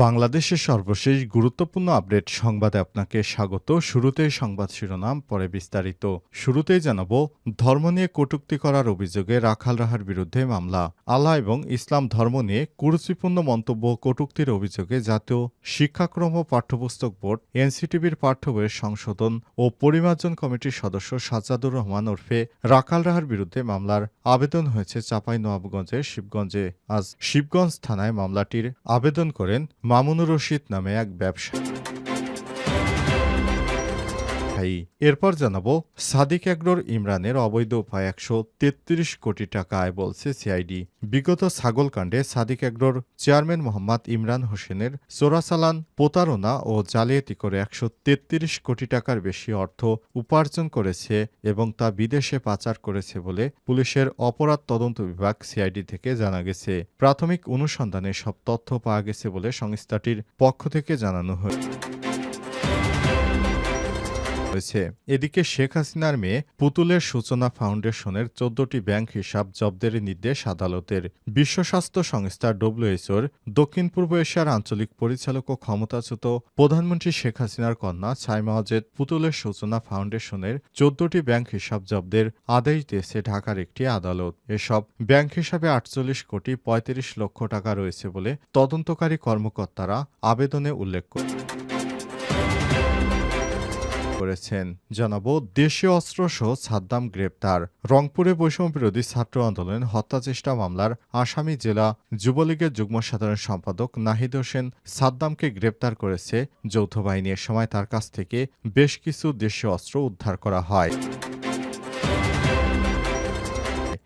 বাংলাদেশের সর্বশেষ গুরুত্বপূর্ণ আপডেট সংবাদে আপনাকে স্বাগত। শুরুতেই সংবাদ শিরোনাম, পরে বিস্তারিত। শুরুতেই জানাব, ধর্ম নিয়ে কটূক্তি করার অভিযোগে রাখাল রাহার বিরুদ্ধে মামলা। আল্লাহ এবং ইসলাম ধর্ম নিয়ে কুরুচিপূর্ণ মন্তব্য কটূক্তির অভিযোগে জাতীয় শিক্ষাক্রম ও পাঠ্যপুস্তক বোর্ড, এনসিটিভির পাঠ্য বইয়ের সংশোধন ও পরিমার্জন কমিটির সদস্য সাজ্জাদুর রহমান ওরফে রাখাল রাহার বিরুদ্ধে মামলার আবেদন হয়েছে চাপাই নবাবগঞ্জের শিবগঞ্জে। আজ শিবগঞ্জ থানায় মামলাটির আবেদন করেন মামুনুর রশিদ নামে এক ব্যবসায়ী এরপর জানাব, সাদিক এগ্রোর ইমরানের অবৈধ উপায় একশো তেত্রিশ কোটি টাকা আয় বলছে সিআইডি। বিগত ছাগলকাণ্ডে সাদিক এগ্রোর চেয়ারম্যান মোহাম্মদ ইমরান হোসেনের চোরাচালান, প্রতারণা ও জালিয়াতি করে একশো তেত্রিশ কোটি টাকার বেশি অর্থ উপার্জন করেছে এবং তা বিদেশে পাচার করেছে বলে পুলিশের অপরাধ তদন্ত বিভাগ সিআইডি থেকে জানা গেছে। প্রাথমিক অনুসন্ধানে সব তথ্য পাওয়া গেছে বলে সংস্থাটির পক্ষ থেকে জানানো হয়েছে। হয়েছে। এদিকে শেখ হাসিনার মেয়ে পুতুলের সূচনা ফাউন্ডেশনের চোদ্দটি ব্যাংক হিসাব জব্দের নির্দেশ আদালতের। বিশ্ব স্বাস্থ্য সংস্থা ডব্লিউএইচওর দক্ষিণ পূর্ব এশিয়ার আঞ্চলিক পরিচালক ও ক্ষমতাচ্যুত প্রধানমন্ত্রী শেখ হাসিনার কন্যা ছাইমা অজেদ পুতুলের সূচনা ফাউন্ডেশনের চোদ্দটি ব্যাংক হিসাব জব্দের আদেশ দিয়েছে ঢাকার একটি আদালত। এসব ব্যাংক হিসাবে আটচল্লিশ কোটি পঁয়ত্রিশ লক্ষ টাকা রয়েছে বলে তদন্তকারী কর্মকর্তারা আবেদনে উল্লেখ করে করেছেন। জানাব, দেশীয় অস্ত্রসহ সাদ্দাম গ্রেপ্তার। রংপুরে বৈষম্য বিরোধী ছাত্র আন্দোলন হত্যাচেষ্টা মামলার আসামি জেলা যুবলীগের যুগ্ম সাধারণ সম্পাদক নাহিদ হোসেন সাদ্দামকে গ্রেপ্তার করেছে। যৌথ বাহিনীর সময় তার কাছ থেকে বেশ কিছু দেশীয় অস্ত্র উদ্ধার করা হয়।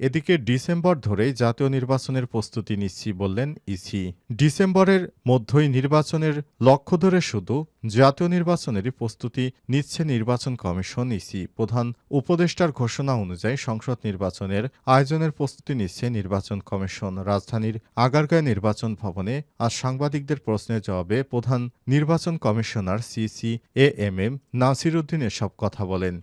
এদিকে ডিসেম্বর ধরেই জাতীয় নির্বাচনের প্রস্তুতি নিচ্ছি বললেন ইসি। ডিসেম্বরের মধ্যই নির্বাচনের লক্ষ্য ধরে শুধু জাতীয় নির্বাচনেরই প্রস্তুতি নিচ্ছে নির্বাচন কমিশন ইসি। প্রধান উপদেষ্টার ঘোষণা অনুযায়ী সংসদ নির্বাচনের আয়োজনের প্রস্তুতি নিচ্ছে নির্বাচন কমিশন। রাজধানীর আগারগাঁয় নির্বাচন ভবনে আজ সাংবাদিকদের প্রশ্নের জবাবে প্রধান নির্বাচন commissioner CC A M M Nasir Uddin এসব কথা বলেন।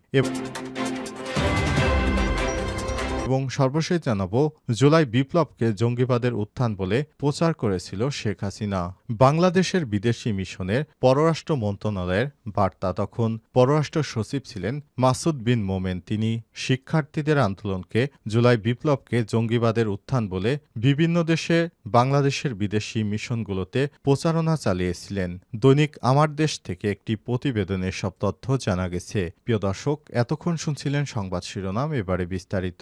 এবং সর্বশেষ জানাব, জুলাই বিপ্লবকে জঙ্গিবাদের উত্থান বলে প্রচার করেছিল শেখ হাসিনা। বাংলাদেশের বিদেশি মিশনের পররাষ্ট্র মন্ত্রণালয়ের বার্তা তখন। পররাষ্ট্র সচিব ছিলেন মাসুদ বিন মোমেন। তিনি শিক্ষার্থীদের আন্দোলনকে জুলাই বিপ্লবকে জঙ্গিবাদের উত্থান বলে বিভিন্ন দেশে বাংলাদেশের বিদেশি মিশনগুলোতে প্রচারণা চালিয়েছিলেন। দৈনিক আমার দেশ থেকে একটি প্রতিবেদনে সব তথ্য জানা গেছে। প্রিয় দর্শক, এতক্ষণ শুনছিলেন সংবাদ শিরোনাম, এবারে বিস্তারিত।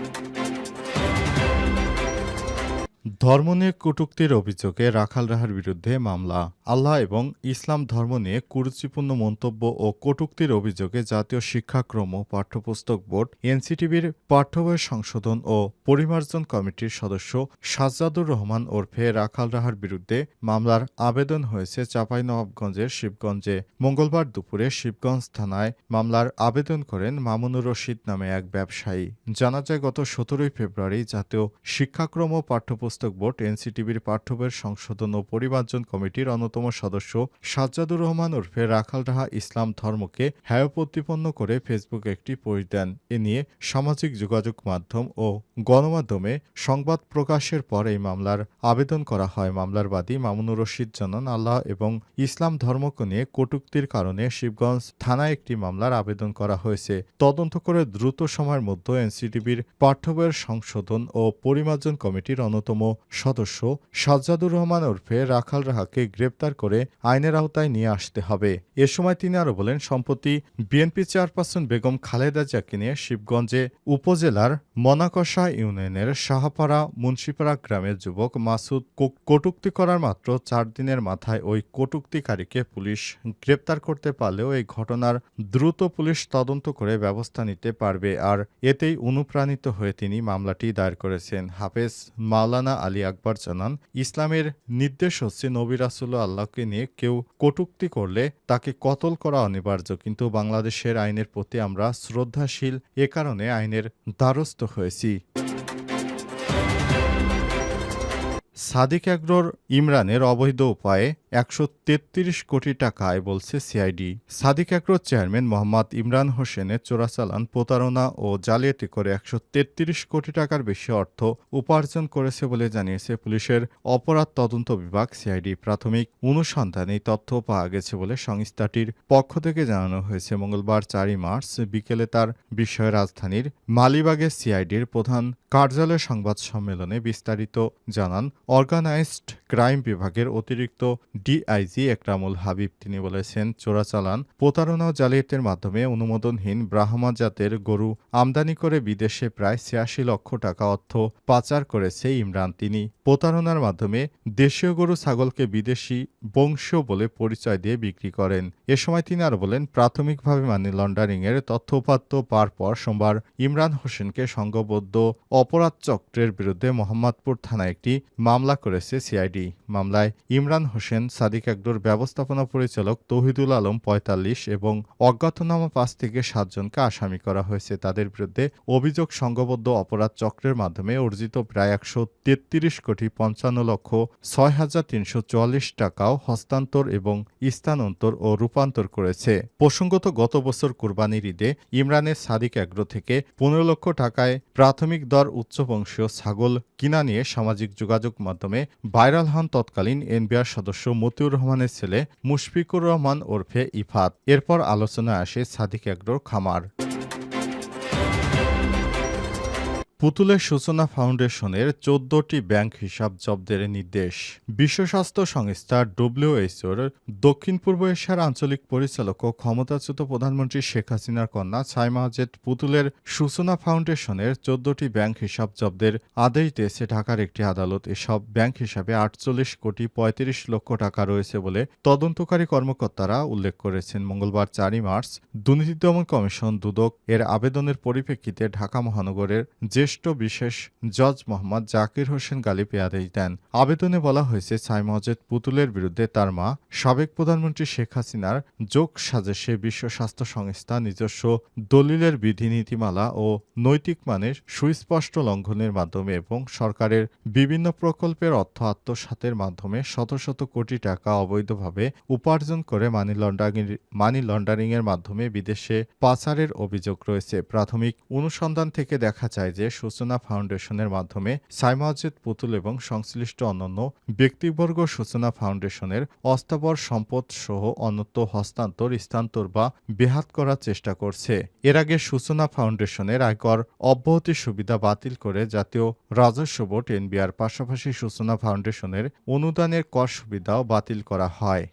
ধর্ম নিয়ে কটূক্তির অভিযোগে রাখাল রাহার বিরুদ্ধে মামলা। আল্লাহ এবং ইসলাম ধর্ম নিয়ে কুরুচিপূর্ণ মন্তব্য ও কটুক্তির অভিযোগে জাতীয় শিক্ষাক্রম ও পাঠ্যপুস্তক বোর্ড, এনসিটিভির পাঠ্য বইয়ের সংশোধন ও পরিমার্জন কমিটির সদস্য সাজ্জাদুর রহমান ওরফে রাখাল রাহার বিরুদ্ধে মামলার আবেদন হয়েছে চাঁপাইনবাবগঞ্জের শিবগঞ্জে। মঙ্গলবার দুপুরে শিবগঞ্জ থানায় মামলার আবেদন করেন মামুনুর রশিদ নামে এক ব্যবসায়ী। জানা যায়, গত সতেরোই ফেব্রুয়ারি জাতীয় শিক্ষাক্রম ও পাঠ্যপুস্তক বোর্ড এনসিটিভির পাঠ্য বইয়ের সংশোধন ও পরিমার্জন কমিটির অন্যতম সদস্য সাজ্জাদুর রহমান ওরফে রাখাল রাহা ইসলাম ধর্মকে হ্যায় করে ফেসবুকে একটি পোস্ট দেন। এ নিয়ে সামাজিক যোগাযোগ মাধ্যম ও গণমাধ্যমে সংবাদ প্রকাশের পর এই মামলার আবেদন করা হয়। মামলার বাদী মামুনুর রশিদ জানান, আল্লাহ এবং ইসলাম ধর্মকে নিয়ে কটূক্তির কারণে শিবগঞ্জ থানায় একটি মামলার আবেদন করা হয়েছে। তদন্ত করে দ্রুত সময়ের মধ্যে এনসিটিভির পাঠ্য বইয়ের সংশোধন ও পরিমার্জন কমিটির অন্যতম সদস্য সাজ্জাদুর রহমান ওরফে রাখাল রাহাকে গ্রেপ্তার করে আইনের আওতায় নিয়ে আসতে হবে। এ সময় তিনি আরও বলেন, সম্প্রতি বিএনপি চেয়ারপারসন বেগম খালেদা জিয়াকে নিয়ে শিবগঞ্জে উপজেলার মনাকষা ইউনিয়নের সাহাপাড়া মুন্সিপাড়া গ্রামের যুবক মাসুদ কটূক্তি করার মাত্র চার দিনের মাথায় ওই কটূক্তিকারীকে পুলিশ গ্রেপ্তার করতে পারলেও এই ঘটনার দ্রুত পুলিশ তদন্ত করে ব্যবস্থা নিতে পারবে। আর এতেই অনুপ্রাণিত হয়ে তিনি মামলাটি দায়ের করেছেন। হাফেজ মাওলানা মাওলানা আলী আকবর জানান, ইসলামের নির্দেশ হচ্ছে নবী রাসুল্লাহ আল্লাহকে নিয়ে কেউ কটুক্তি করলে তাকে কতল করা অনিবার্য। কিন্তু বাংলাদেশের আইনের প্রতি আমরা শ্রদ্ধাশীল এ কারণে আইনের দ্বারস্থ হয়েছি। সাদিক অ্যাগ্রোর ইমরানের অবৈধ উপায়ে একশো তেত্রিশ কোটি টাকায় বলছে সিআইডি। সাদিক অ্যাগ্রোর চেয়ারম্যান মোহাম্মদ ইমরান হোসেনের চোরাচালান, প্রতারণা ও জালিয়াতি করে একশো তেত্রিশ কোটি টাকার বেশি অর্থ উপার্জন করেছে বলে জানিয়েছে পুলিশের অপরাধ তদন্ত বিভাগ সিআইডি। প্রাথমিক অনুসন্ধানে তথ্য পাওয়া গেছে বলে সংস্থাটির পক্ষ থেকে জানানো হয়েছে। মঙ্গলবার চারই মার্চ বিকেলে তার বিষয়ে রাজধানীর মালিবাগের সিআইডির প্রধান কার্যালয় সংবাদ সম্মেলনে বিস্তারিত জানান organized ক্রাইম বিভাগের অতিরিক্ত ডিআইজি একরামুল হাবিব। তিনি বলেছেন, চোরাচালান, প্রতারণা জালিয়াতির মাধ্যমে অনুমোদনহীন ব্রাহ্মা জাতের গরু আমদানি করে বিদেশে প্রায় ছিয়াশি লক্ষ টাকা অর্থ পাচার করেছে ইমরান। তিনি প্রতারণার মাধ্যমে দেশীয় গরু ছাগলকে বিদেশি বংশীয় বলে পরিচয় দিয়ে বিক্রি করেন। এ সময় তিনি আরও বলেন, প্রাথমিকভাবে মানি লন্ডারিংয়ের তথ্যপাত্য পার পর সোমবার ইমরান হোসেনকে সংঘবদ্ধ অপরাধ চক্রের বিরুদ্ধে মোহাম্মদপুর থানায় একটি মামলা করেছে সিআইডি। মামলায় ইমরান হোসেন, সাদিক আগ্রোর ব্যবস্থাপনা পরিচালক তৌহিদুল আলম পঁয়তাল্লিশ এবং অজ্ঞাতনামা পাঁচ থেকে সাতজনকে আসামি করা হয়েছে। তাদের বিরুদ্ধে অভিযোগ সংঘবদ্ধ অপরাধ চক্রের মাধ্যমে অর্জিত প্রায় একশো তেত্রিশ কোটি পঞ্চান্ন লক্ষ ছয় হাজার তিনশো চুয়াল্লিশ টাকাও হস্তান্তর এবং স্থানান্তর ও রূপান্তর করেছে। প্রসঙ্গত, গত বছর কুরবানির ঈদে ইমরানের সাদিক অ্যাগ্রো থেকে পনেরো লক্ষ টাকায় প্রাথমিক দর উচ্চবংশীয় ছাগল কিনা নিয়ে সামাজিক যোগাযোগ মাধ্যমে ভাইরাল হন তৎকালীন এনবিআর সদস্য মতিউর রহমানের ছেলে মুশফিকুর রহমান ওরফে ইফাত। এরপর আলোচনায় আসে সাদিক অ্যাগ্রোর খামার। পুতুলের সূচনা ফাউন্ডেশনের চোদ্দটি ব্যাংক হিসাব জব্দের নির্দেশ। বিশ্ব স্বাস্থ্য সংস্থা ডব্লিউএইচওর দক্ষিণ পূর্ব এশিয়ার আঞ্চলিক পরিচালক ও ক্ষমতাচ্যুত প্রধানমন্ত্রী শেখ হাসিনার কন্যা ছাইমা হাজেদ পুতুলের সূচনা ফাউন্ডেশনের চোদ্দটি ব্যাংক হিসাব জব্দের আদেশ দিয়েছে ঢাকার একটি আদালত। এসব ব্যাংক হিসাবে আটচল্লিশ কোটি পঁয়ত্রিশ লক্ষ টাকা রয়েছে বলে তদন্তকারী কর্মকর্তারা উল্লেখ করেছেন। মঙ্গলবার চারই মার্চ দুর্নীতি দমন কমিশন দুদক এর আবেদনের পরিপ্রেক্ষিতে ঢাকা মহানগরের জ্যেষ্ঠ বিশেষ জজ মোহাম্মদ জাকির হোসেন গালিব আদেশ দেন। আবেদনে বলা হয়েছে ছাই মজেদ পুতুলের বিরুদ্ধে তার মা, সাবেক প্রধানমন্ত্রী শেখ হাসিনার যোগ সাজেশে বিশ্ব স্বাস্থ্য সংস্থা নিজস্ব দলিলের বিধিনীতিমালা ও নৈতিক মানের সুস্পষ্ট লঙ্ঘনের মাধ্যমে এবং সরকারের বিভিন্ন প্রকল্পের অর্থ আত্মসাতের মাধ্যমে শত শত কোটি টাকা অবৈধভাবে উপার্জন করে মানি লন্ডারিং মানি লন্ডারিংয়ের মাধ্যমে বিদেশে পাচারের অভিযোগ রয়েছে। প্রাথমিক অনুসন্ধান থেকে দেখা যায় যে সূচনা ফাউন্ডেশনের মাধ্যমে সাইমাজিদ পুতুল এবং সংশ্লিষ্ট অন্যান্য ব্যক্তিবর্গ সূচনা ফাউন্ডেশনের অস্থাবর সম্পদ সহ অন্যত্র হস্তান্তর, স্থানান্তর বা বেহাত করার চেষ্টা করছে। এর আগে সূচনা ফাউন্ডেশনের আয়কর অব্যাহতি সুবিধা বাতিল করে জাতীয় রাজস্ব বোর্ড এনবিআর পাশাপাশি সূচনা ফাউন্ডেশনের অনুদানের কর সুবিধাও বাতিল করা হয়।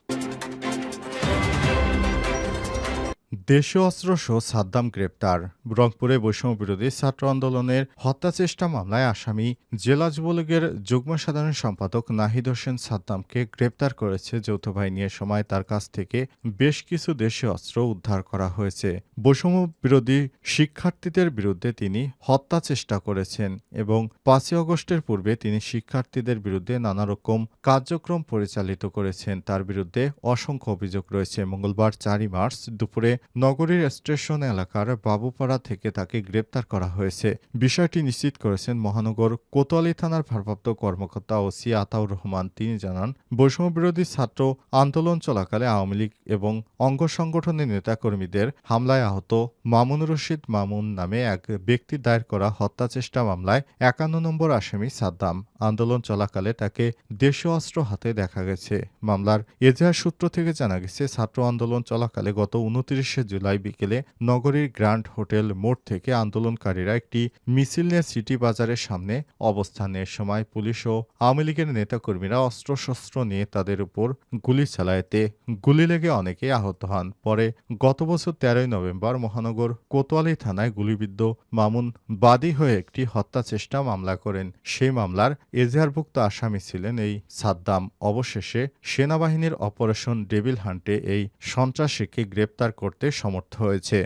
দেশীয় অস্ত্রসহ সাদ্দাম গ্রেপ্তার। রংপুরে বৈষম্য বিরোধী ছাত্র আন্দোলনের হত্যাচেষ্টা মামলায় আসামি জেলা যুবলীগের যুগ্ম সাধারণ সম্পাদক নাহিদ হোসেন সাদ্দামকে গ্রেপ্তার করেছে যৌথ বাহিনীর সময় তার কাছ থেকে বেশ কিছু দেশীয় অস্ত্র উদ্ধার করা হয়েছে। বৈষম্য বিরোধী শিক্ষার্থীদের বিরুদ্ধে তিনি হত্যা চেষ্টা করেছেন এবং পাঁচই অগস্টের পূর্বে তিনি শিক্ষার্থীদের বিরুদ্ধে নানা রকম কার্যক্রম পরিচালিত করেছেন। তার বিরুদ্ধে অসংখ্য অভিযোগ রয়েছে। মঙ্গলবার চারই মার্চ দুপুরে নগরীর স্টেশন এলাকার বাবুপাড়া থেকে তাকে গ্রেপ্তার করা হয়েছে। বিষয়টি নিশ্চিত করেছেন মহানগর কোতোয়ালি থানার ভারপ্রাপ্ত কর্মকর্তা ওসি আতাউর রহমান। তিনি জানান বৈষম্য বিরোধী ছাত্র আন্দোলন চলাকালে আওয়ামী লীগ এবং অঙ্গ সংগঠনের নেতাকর্মীদের হামলায় আহত মামুন রশিদ মামুন নামে এক ব্যক্তি দায়ের করা হত্যা চেষ্টা মামলায় একান্ন নম্বর আসামি সাদ্দাম। আন্দোলন চলাকালে তাকে দেশীয় অস্ত্র হাতে দেখা গেছে। মামলার এজাহার সূত্র থেকে জানা গেছে, ছাত্র আন্দোলন চলাকালে গত উনত্রিশে জুলাই বিকেলে নগরীর গ্র্যান্ড হোটেল মোড় থেকে আন্দোলনকারীরা একটি মিছিল নিয়ে সিটি বাজারের সামনে অবস্থানের সময় পুলিশ ও আওয়ামী লীগের নেতাকর্মীরা অস্ত্রশস্ত্র নিয়ে তাদের উপর গুলি চালায়তে গুলি লেগে অনেকে আহত হন। পরে গত বছর তেরোই নভেম্বর মহানগর কোতোয়ালি থানায় গুলিবিদ্ধ মামুন বাদী হয়ে একটি হত্যা চেষ্টা মামলা করেন। সেই মামলার এজাহারভুক্ত আসামি ছিলেন এই সাদ্দাম। অবশেষে সেনাবাহিনীর অপারেশন ডেভিল হান্টে এই সন্ত্রাসীকে গ্রেপ্তার করতে সমর্থ হয়েছে।